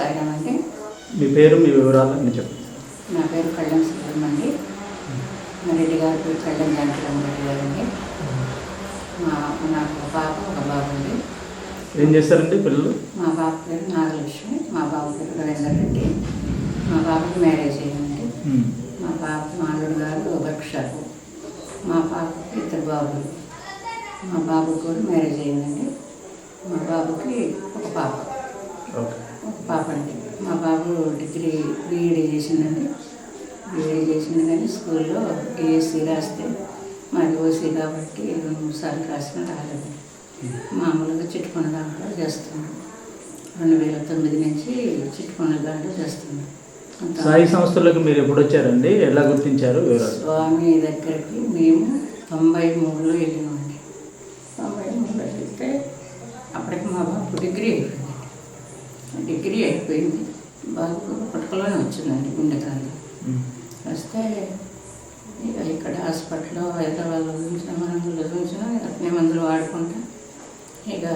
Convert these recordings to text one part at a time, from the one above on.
సాయిరామ్ అండి మీ పేరు మీ వివరాలు అన్ని చెప్పండి నా పేరు కళ్యాణ్ సుబ్రహ్మ అండి మా రెడ్డి గారి పేరు కళ్యాణ్ జానకిరామ్ రెడ్డి గారు అండి మా నాకు ఒక పాప ఒక బాబు అండి ఏం చేస్తారండి పిల్లలు? మా పాప పేరు నాగలక్ష్మి మా బాబు పేరు రవీందర్ రెడ్డి. మా బాబుకి మ్యారేజ్ అయ్యిందండి. మా పాప మా అల్లుడు గారు వర్క్షాప్ మా పాపకి ఇద్దరు బాబులు. మా బాబుకి కూడా మ్యారేజ్ అయ్యిందండి. మా బాబుకి ఒక పాప. ఓకే. పాప అండి మా బాబు డిగ్రీ బీఈడీ చేసిందండి బీఈడీ చేసింది కానీ స్కూల్లో డిఎస్సి రాస్తే మాది ఓసీ కాబట్టి సార్లు రాసిన రాలేదు. మామూలుగా చిట్టుకొండ దాంట్లో చేస్తున్నాం. రెండు వేల తొమ్మిది నుంచి చిట్టుకొండ దాంట్లో చేస్తున్నాం సాయి సంస్థలకు మీరు ఎప్పుడు వచ్చారండి? ఎలా గుర్తించారు స్వామి దగ్గరికి మేము తొంభై మూడులో వెళ్ళినామండి. తొంభై మూడులో వెళ్తే అప్పటికి మా బాబు డిగ్రీ డిగ్రీ అయిపోయింది. బాబు పుట్టకలోనే వచ్చిందండి గుండెకాలు. వస్తే ఇక ఇక్కడ హాస్పిటల్లో హైదరాబాద్లో చూసిన వరంగల్లో చూసిన అట్నే మందులు వాడుకుంటా. ఇక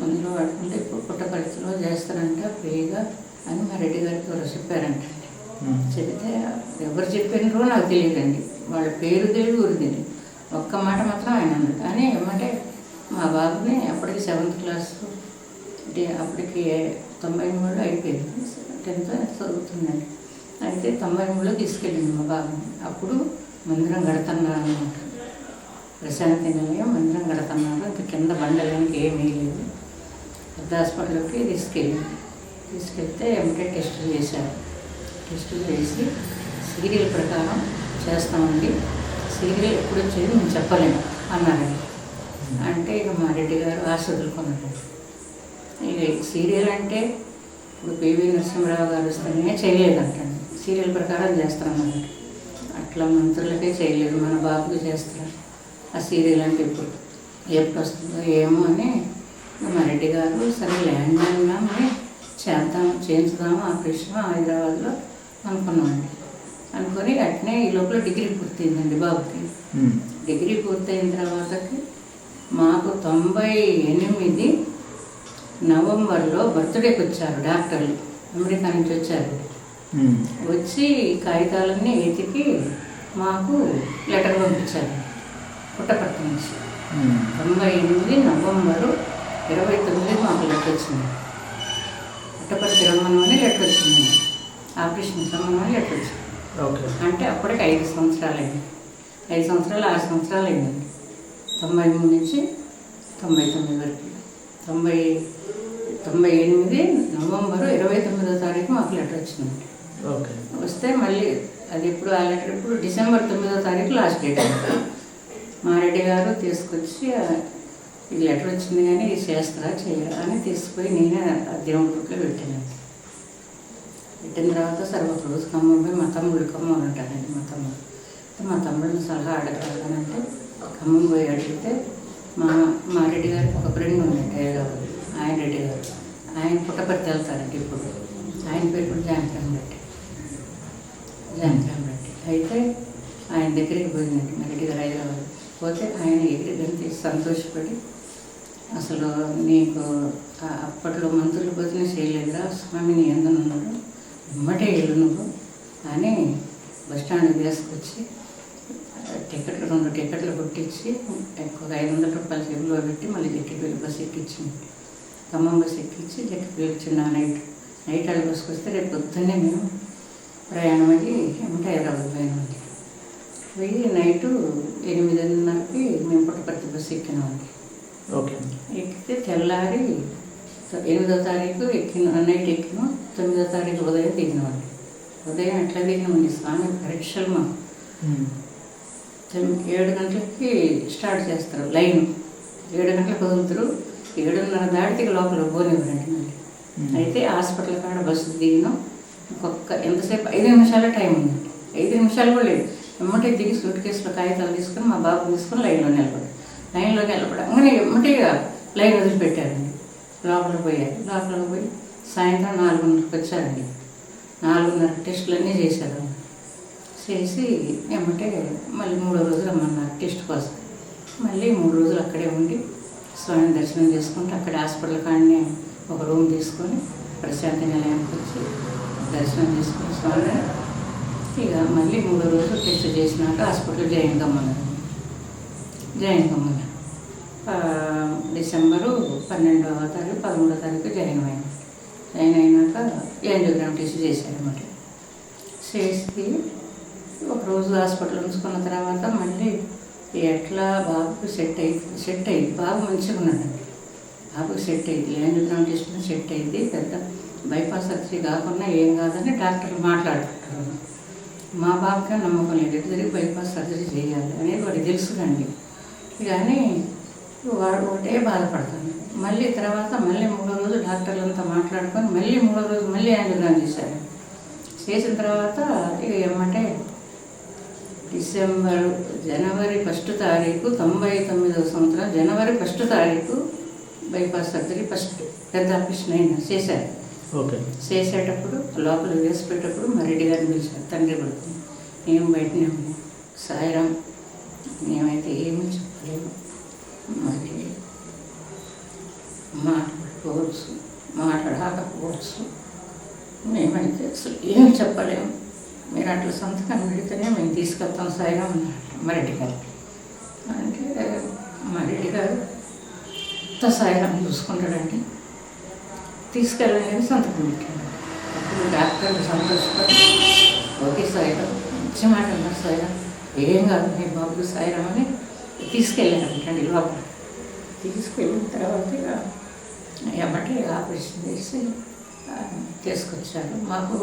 మందులు వాడుకుంటే ఇప్పుడు పుట్టపరిచిలో చేస్తారంట ఫ్రీగా అని మా రెడ్డి గారికి ఎవరో చెప్పారంటండి ఉమ్. చెబితే ఎవరు చెప్పినారో నాకు తెలియదండి. వాళ్ళ పేరు తెలియదు ఊరు తెలియదు ఒక్క మాట మాత్రం ఆయన అన్నాడు కానీ ఏమంటే మా బాబుని అప్పటికి సెవెంత్ క్లాస్ అప్పటికి తొంభై మూడులో అయిపోయింది. టెన్త్ చదువుతున్నాను. అయితే తొంభై మూడులో తీసుకెళ్ళింది మా బాబుని. అప్పుడు మందిరం కడుతున్నారు అనమాట ప్రశాంతి నిలయం మందిరం కడుతున్నారు ఇంకా కింద బండలకి ఏమీ లేదు. పెద్ద హాస్పిటల్కి తీసుకెళ్ళింది. తీసుకెళ్తే ఎంటే టెస్టులు చేశారు. టెస్టులు చేసి సీరియల్ ప్రకారం చేస్తామండి. సీరియల్ ఎప్పుడు వచ్చేది మేము చెప్పలేము అన్నారండి అంటే ఇక మా రెడ్డి గారు ఆశ వదులుకున్నాడు ఇక సీరియల్ అంటే ఇప్పుడు పివి నరసింహరావు గారు వస్తేనే చేయలేదంటండి సీరియల్ ప్రకారం చేస్తామన్నమాట అట్లా మంత్రులకే చేయలేదు. మన బాబుకి చేస్తారు. ఆ సీరియల్ అంటే ఇప్పుడు ఎప్పుడు వస్తుందో ఏమో అని మా రెడ్డి గారు సరే ల్యాండ్ అన్నాము చేద్దాం చేయించుదాము ఆపరేషన్ హైదరాబాద్లో అనుకున్నామండి అనుకొని అట్నే ఈ లోపల డిగ్రీ పూర్తయిందండి బాబుకి. డిగ్రీ పూర్తయిన తర్వాతకి మాకు తొంభై ఎనిమిది నవంబర్లో బర్త్డేకి వచ్చారు డాక్టర్లు. అమెరికా నుంచి వచ్చారు. వచ్చి కాగితాలన్నీ వెతికి మాకు లెటర్ పంపించారు. పుట్టపర్తి నుంచి. తొంభై ఎనిమిది నవంబరు ఇరవై తొమ్మిది మాకు లెటర్ వచ్చింది. పుట్టపర్తి రమ్మని లెటర్ వచ్చింది. ఆపరేషన్ రమ్మని లెటర్ వచ్చింది. అంటే అప్పటికి ఐదు సంవత్సరాలు అయింది ఐదు సంవత్సరాలు ఆరు సంవత్సరాలు అయిందండి తొంభై మూడు నుంచి తొంభై తొమ్మిది వరకు. తొంభై తొంభై ఎనిమిది నవంబరు ఇరవై తొమ్మిదో తారీఖు మాకు లెటర్ వచ్చిందండి ఓకే. వస్తే మళ్ళీ అది ఎప్పుడు ఆ లెటర్ ఇప్పుడు డిసెంబర్ తొమ్మిదో తారీఖు లాస్ట్ డేట్ మారెడ్డి గారు తీసుకొచ్చి ఈ లెటర్ వచ్చింది కానీ ఇది చేస్తారా చేయరా అని తీసుకుపోయి నేనే ఆ దేవుడి గుట్లో పెట్టాను. పెట్టిన తర్వాత సరే ఒక రోజు ఖమ్మం పోయి మా తమ్ముడు ఖమ్మం ఉంటాడండి మా తమ్ముడు. మా తమ్ముడిని సలహా అడగాలంటే ఖమ్మం పోయి అడిగితే మా మా రెడ్డి గారికి ఒక ఫ్రెండ్ ఉండండి హైదరాబాద్ ఆయన రెడ్డి గారు. ఆయన పుట్టపర్తి వెళ్తారండి ఇప్పుడు. ఆయన పేరు కూడా జానకిరామ్ రెడ్డి. జానకరామ్ రెడ్డి. అయితే ఆయన దగ్గరికి పోయిందండి మా రెడ్డి గారు హైదరాబాద్ పోతే ఆయన ఎగిరి సంతోషపడి అసలు నీకు అప్పట్లో మంత్రులు భోజనం చేయలేదురా స్వామిని ఎందునున్నాడు ఇమ్మటే వెళ్ళు నువ్వు అని బస్ వేసుకొచ్చి టికెట్లు రెండు టికెట్లు కొట్టించి ఒక ఐదు వందల రూపాయలు జేబులో పెట్టి మళ్ళీ జట్టిపల్లి బస్ ఎక్కించింది. ఖమ్మం బస్ ఎక్కించి వచ్చింది ఆ నైట్ నైట్ బస్కి వస్తే రేపు పొద్దున్నే మేము ప్రయాణం అయ్యి ఏమంటే హైదరాబాద్ పోయినామండి పోయి నైటు ఎనిమిదిన్నరకి మేము పుట్టపర్తి బస్సు ఎక్కినామండి. ఓకే ఎక్కితే తెల్లారి ఎనిమిదో తారీఖు ఎక్కిన నైట్ ఎక్కినాం తొమ్మిదో తారీఖు ఉదయం దిగినామండి. ఉదయం ఎట్లా దిగినామండి? స్వామి పరీక్షలు. తొమ్మిది- ఏడు గంటలకి స్టార్ట్ చేస్తారు లైన్. ఏడు గంటలకు వదులుతారు. ఏడున్నర దాటికి లోపల ఉమ్. అయితే హాస్పిటల్ కాడ బస్సు దిగినాం. ఇంకొక ఎంతసేపు? ఐదు నిమిషాల టైం ఉంది. ఐదు నిమిషాలు కూడా లేదు. ఎమ్మటే దిగి సూట్ కేసులో కాగితాలు తీసుకొని మా బాబు తీసుకొని లైన్లో నిలబడి లైన్లో నిలబడంగానే ఎమ్మటే లైన్ వదిలిపెట్టారండి. లోపల పోయారు. లోపల పోయి సాయంత్రం నాలుగున్నరకు వచ్చారండి. నాలుగున్నర టెస్టులన్నీ చేశారు. చేసి ఏమంటే మళ్ళీ మూడో రోజు రమ్మన్నారు టెస్ట్ కోసం. మళ్ళీ మూడు రోజులు అక్కడే ఉండి స్వామిని దర్శనం చేసుకుంటూ అక్కడ హాస్పిటల్ కాడనే ఒక రూమ్ తీసుకొని ప్రశాంతి నిలయానికి వచ్చి దర్శనం చేసుకుని స్వామి ఇక మళ్ళీ మూడో రోజు టెస్ట్ చేసినాక హాస్పిటల్ జాయిన్ కమ్మన్నారు. జాయిన్ కమ్మన్నారు. డిసెంబరు పన్నెండవ తారీఖు పదమూడవ తారీఖు జాయిన్ అయింది. జాయిన్ అయినాక యాంజియోగ్రామ్ టెస్ట్ చేశారన్నమాట. చేసి ఒకరోజు హాస్పిటల్ ఉంచుకున్న తర్వాత మళ్ళీ ఎట్లా బాబుకు సెట్ అయింది సెట్ అయింది బాబు మంచిగా ఉన్నాడండి బాబుకి సెట్ అయింది. యాంజియోగ్రామ్ టెస్ట్ సెట్ అయింది. పెద్ద బైపాస్ సర్జరీ కాకుండా ఏం కాదని డాక్టర్లు మాట్లాడుకుంటారు మా బాబుకే నమ్మకం లేదు. ఎటు తిరిగి బైపాస్ సర్జరీ చేయాలి అనేది వాడికి తెలుసు కండి కానీ వాడు ఒకటే బాధపడతాను మళ్ళీ తర్వాత మళ్ళీ మూడో రోజు డాక్టర్లంతా మాట్లాడుకొని మళ్ళీ మూడో రోజు మళ్ళీ యాంజియోగ్రామ్ చేశారు చేసిన తర్వాత ఇక ఏమంటే డిసెంబర్ జనవరి ఫస్ట్ తారీఖు తొంభై తొమ్మిదవ సంవత్సరం జనవరి ఫస్ట్ తారీఖు బైపాస్ సర్జరీ ఫస్ట్ పెద్ద ఆపరేషన్ అయిన చేశారు. ఓకే. చేసేటప్పుడు లోపల వేసిపెట్టేటప్పుడు మా రెడ్డి గారిని పిలిచారు. తండ్రి కొడుకు మేము బయటనే ఉన్నాం సాయిరాం మేమైతే ఏమీ చెప్పలేము. మరి మాట్లాడుకోవచ్చు. మాట్లాడకపోవచ్చు. మేమైతే అసలు ఏం చెప్పలేము. మీరు అట్లా సంతకం పెడితేనే మేము తీసుకెళ్తాం సాయిగా మరెడ్డి గారు. అంటే మరెడ్డి గారు కొత్త సాయిరాం చూసుకుంటాడండి. తీసుకెళ్ళలేదు సంతకం పెట్టాడు. అప్పుడు డాక్టర్లు సంతోషపడి ఓకే సాయిరామ్ మంచి మాట అన్నారు సాయిరామ్. ఏం కాదు మీ బాబు సాయిరామ్ అని తీసుకెళ్ళారంటండి లోపల. తీసుకెళ్ళిన తర్వాత ఇక ఏమంటే ఆపరేషన్ చేసి తీసుకొచ్చారు. మాకు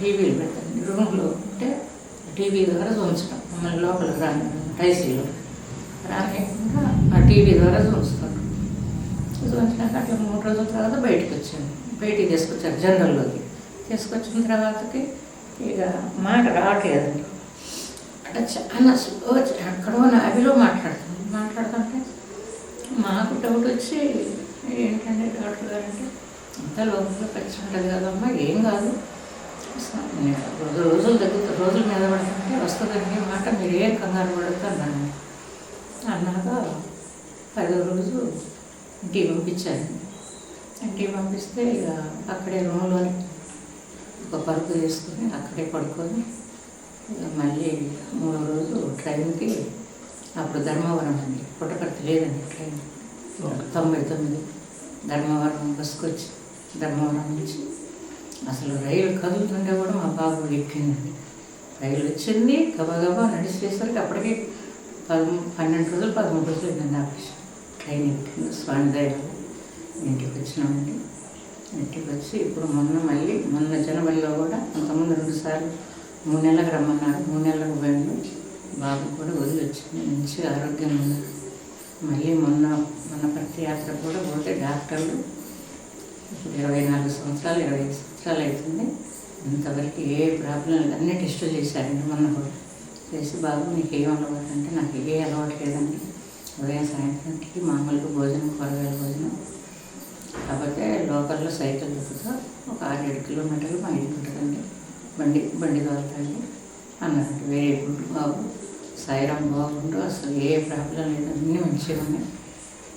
టీవీలు పెట్టండి రూమ్లో ఉంటే టీవీ ద్వారా చూపించడం మమ్మల్ని లోపలికి రాని ఐసీలో. రానియకుండా ఆ టీవీ ద్వారా చూపిస్తాను చూపించినాక అట్లా మూడు రోజుల తర్వాత బయటకు వచ్చాను బయటికి తీసుకొచ్చారు జనరల్లోకి. తీసుకొచ్చిన తర్వాతకి ఇక మాట రావట్లేదు. అంటే చాలా స్లో ఎక్కడో అవిలో మాట్లాడుతుంది. మాట్లాడుతుంటే మాకు డౌట్ వచ్చి ఏంటంటే డాక్టర్ గారు అంటే అంత లోపల పచ్చి ఉంటుంది కదమ్మా ఏం కాదు. రోజు రోజులు దగ్గర రోజుల మీద పడుతుంటే వస్తుందండి మాట మీరు ఏం కంగారు పడద్దు అన్నాను. అన్నాక పదో రోజు ఇంటికి పంపించాను. ఇంటికి పంపిస్తే ఇక అక్కడే రూమ్లోని ఒక పరుపు తీసుకుని అక్కడే పడుకొని మళ్ళీ మూడో రోజు ట్రైన్కి అప్పుడు ధర్మవరం అండి. పుట్టపర్తి లేదండి ట్రైన్. తొంభై తొమ్మిది ధర్మవరం బస్సుకు వచ్చి ధర్మవరం నుంచి అసలు రైలు కదులుతుంటే కూడా మా బాబు ఎక్కిందండి. రైలు వచ్చింది గబగబా నడిచేసరికి అప్పటికే పదమూ పన్నెండు రోజులు పదమూడు రోజులు అయిందండి ఆపరేషన్ ట్రైన్ ఎక్కింది స్వామి దయవల్ల ఇంటికి వచ్చినామండి. ఇంటికి వచ్చి ఇప్పుడు మొన్న మళ్ళీ మొన్న జనవరిలో కూడా అంతకుముందు రెండుసార్లు మూడు నెలలకు రమ్మన్నారు. మూడు నెలలకు పోయిండు బాబు కూడా వదిలి వచ్చింది మంచిగా ఆరోగ్యంగా ఉన్నారు. మళ్ళీ మొన్న మొన్న ప్రతి యాత్ర కూడా పోతే డాక్టర్లు ఇరవై నాలుగు సంవత్సరాలు ఇరవై ఐదు సంవత్సరాలు అవుతుంది. ఇంతవరకు ఏ ప్రాబ్లం లేదు. అన్ని టెస్టులు చేశారండి మొన్న కూడా. చేసి బాబు నీకు ఏం అలవాటు అంటే నాకు ఏ అలవాటు లేదండి. ఉదయం సాయంత్రానికి మామూలుగా భోజనం కూరగాయల భోజనం. కాకపోతే లోకల్లో సైకిల్ దొరుకుతా ఒక ఆరేడు కిలోమీటర్లు మా ఇంటి ఉంటుందండి బండి బండి తోలుతాండి అన్నారంట వేరే గుడ్డు బాబు సాయిరాం బాగుండు. అసలు ఏ ప్రాబ్లం లేదు. అన్నీ మంచిగా ఉన్నాయి.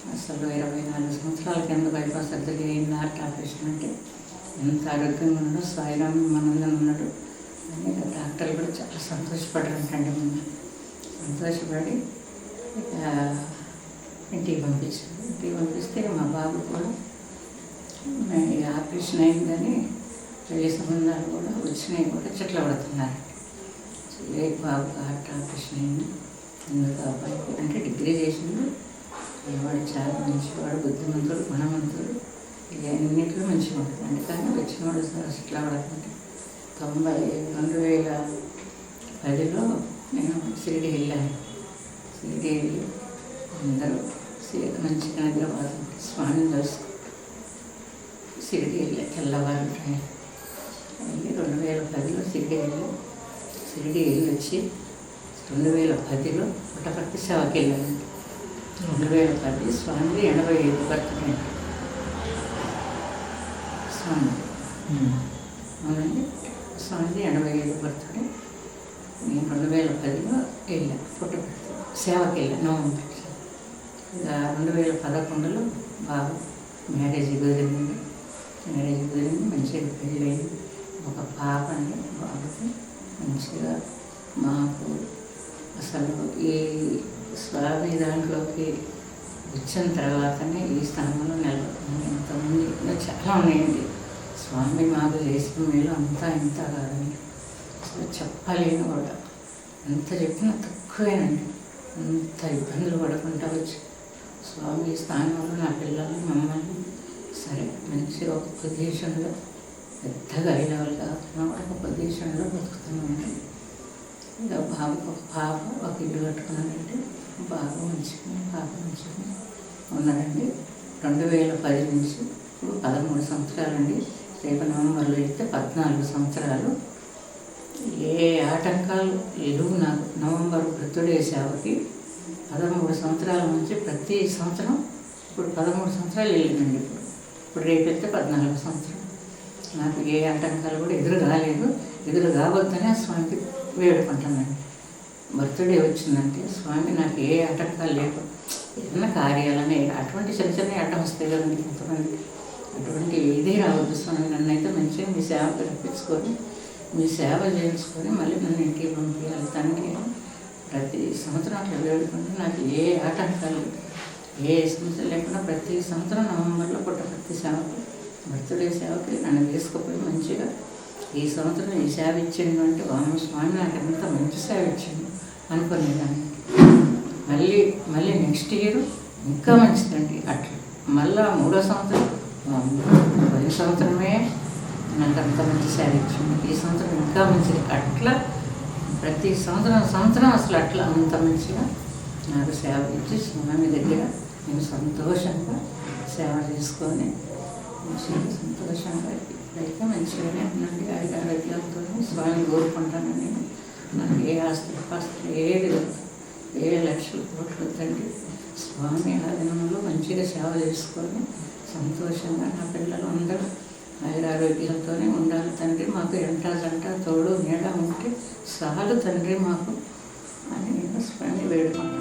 అసలు ఇరవై నాలుగు సంవత్సరాల కింద బైపాస్ సర్జరీ అయింది హార్ట్ ఆపరేషన్ అంటే? ఎంత ఆరోగ్యంగా ఉన్నాడో సాయిరామ్ మనందరం ఉన్నాడు. అని డాక్టర్లు కూడా చాలా సంతోషపడారంటండి మొన్న. సంతోషపడి ఇంటికి పంపించారు. ఇంటికి పంపిస్తే మా బాబు కూడా ఆపరేషన్ అయిందని పెళ్ళి సంబంధాలు కూడా వచ్చినాయి కూడా చెట్ల పడుతున్నారు. బాబు హార్ట్ ఆపరేషన్ అయింది? ఎందుకు అబ్బాయి అంటే డిగ్రీ చేసిండు. వాడు చాలా మంచివాడు బుద్ధిమంతుడు గుణవంతుడు. ఇవన్నింటిలో మంచిగా ఉంటుంది అందుకని వచ్చినవాడు చెట్ల పడుతుంటే తొంభై రెండు వేల పదిలో నేను షిరిడి వెళ్ళాను. షిరిడి వెళ్ళి అందరూ సి- మంచిగా హైదరాబాద్ స్వామిని దర్శనం షిరిడి వెళ్ళి తెల్లవారు వెళ్ళి రెండు వేల పదిలో షిరిడి వెళ్ళి షిరిడి వెళ్ళి వచ్చి రెండు వేల పదిలో పుట్టపర్తి సేవకి వెళ్ళాను. రెండు వేల పది స్వామి ఎనభై ఐదు బర్త్డే స్వామి. అవునండి? స్వామి ఎనభై ఐదు బర్త్డే నేను రెండు వేల పదిలో వెళ్ళాను పుట్టపర్తి సేవకి వెళ్ళాను నవంబర్ రెండు వేల పదకొండులో బాబు మ్యారేజ్ కుదిరింది మ్యారేజ్ కుదిరింది మంచిగా పెళ్ళయింది. ఒక పాప బాబుకి మంచిగా మాకు అసలు ఈ స్వామి దాంట్లోకి వచ్చిన తర్వాతనే ఈ స్థానంలో నిలబడుతుంది. ఇంతమంది ఇంకా చాలా ఉన్నాయండి. స్వామి మాకు చేసిన మేలు అంతా ఇంత కాదండి. అసలు చెప్పలేను కూడా ఎంత చెప్పినా తక్కువేనండి. అంత ఇబ్బందులు పడకుండా వచ్చి. స్వామి ఈ స్థానంలో నా పిల్లలు మమ్మల్ని సరే మంచి ఒక దేశంలో పెద్దగా హై లెవెల్ కాకుండా కూడా ఒక ప్రదేశంలో బతుకుతున్నామండి. ఇంకా బాబు ఒక పాప ఒక ఇల్లు కట్టుకున్నానంటే బాగా మంచిగా బాగా మంచిగా ఉన్నారండి. రెండు వేల పది నుంచి ఇప్పుడు పదమూడు సంవత్సరాలండి. రేపు నవంబర్లో అయితే పద్నాలుగు సంవత్సరాలు. ఏ ఆటంకాలు లేవు నాకు నవంబర్ బర్త్డే సేవకి పదమూడు సంవత్సరాల నుంచి ప్రతి సంవత్సరం ఇప్పుడు పదమూడు సంవత్సరాలు వెళ్ళిందండి ఇప్పుడు. ఇప్పుడు రేపు పద్నాలుగు సంవత్సరం. నాకు ఏ ఆటంకాలు కూడా ఎదురు కాలేదు ఎదురు కావద్దనే స్వామికి వేడుకుంటానండి బర్త్డే వచ్చిందంటే స్వామి నాకు ఏ ఆటంకాలు లేవు. ఏదైనా కార్యాలనే అటువంటి చిన్న చిన్న అడ్డం వస్తాయి కదండి ఎంతమంది అటువంటి ఇదే రావద్దు స్వామి. నన్ను అయితే మంచిగా మీ సేవకు రప్పించుకొని మీ సేవ చేయించుకొని మళ్ళీ నన్ను ఇంటికి పంపించాలి. తనకి ప్రతి సంవత్సరం అట్లా వేడుకుంటే నాకు ఏ ఆటంకాలు ఏ సమస్య లేకుండా ప్రతి సంవత్సరం నవంబర్లో పుట్టపర్తి సేవకు బర్త్డే సేవకి నన్ను తీసుకుపోయి మంచిగా ఈ సంవత్సరం ఈ సేవ ఇచ్చిండు అంటే వామ స్వామి నాకు ఎంత మంచి సేవ ఇచ్చిండు అనుకునేదాన్ని. మళ్ళీ మళ్ళీ నెక్స్ట్ ఇయర్ ఇంకా మంచిదండి. అట్లా మళ్ళా మూడో సంవత్సరం పది పోయిన సంవత్సరమే నాకు అంత మంచి సేవ ఇచ్చింది. ఈ సంవత్సరం ఇంకా మంచిది. అట్లా ప్రతి సంవత్సరం సంవత్సరం అసలు అట్లా అంత మంచిగా నాకు సేవ ఇచ్చి స్వామి దగ్గర నేను సంతోషంగా సేవ చేసుకొని సంతోషంగా అయితే మంచిగానే ఉన్నాను ఐదు ఆరోగ్యాలతో స్వామిని కోరుకుంటాను నేను నాకు ఏ ఆస్తి పాస్తులు ఏది ఏడు ఏ లక్షలు కోట్లు వద్దండి. స్వామి ఆధీనంలో మంచిగా సేవ చేసుకొని సంతోషంగా నా పిల్లలు అందరూ ఐదు ఆరోగ్యాలతోనే ఉండాలి తండ్రి. మాకు ఎంట జంట తోడు నీడ ఉంటే చాలు తండ్రి మాకు అని నేను స్వామి వేడుకుంటాను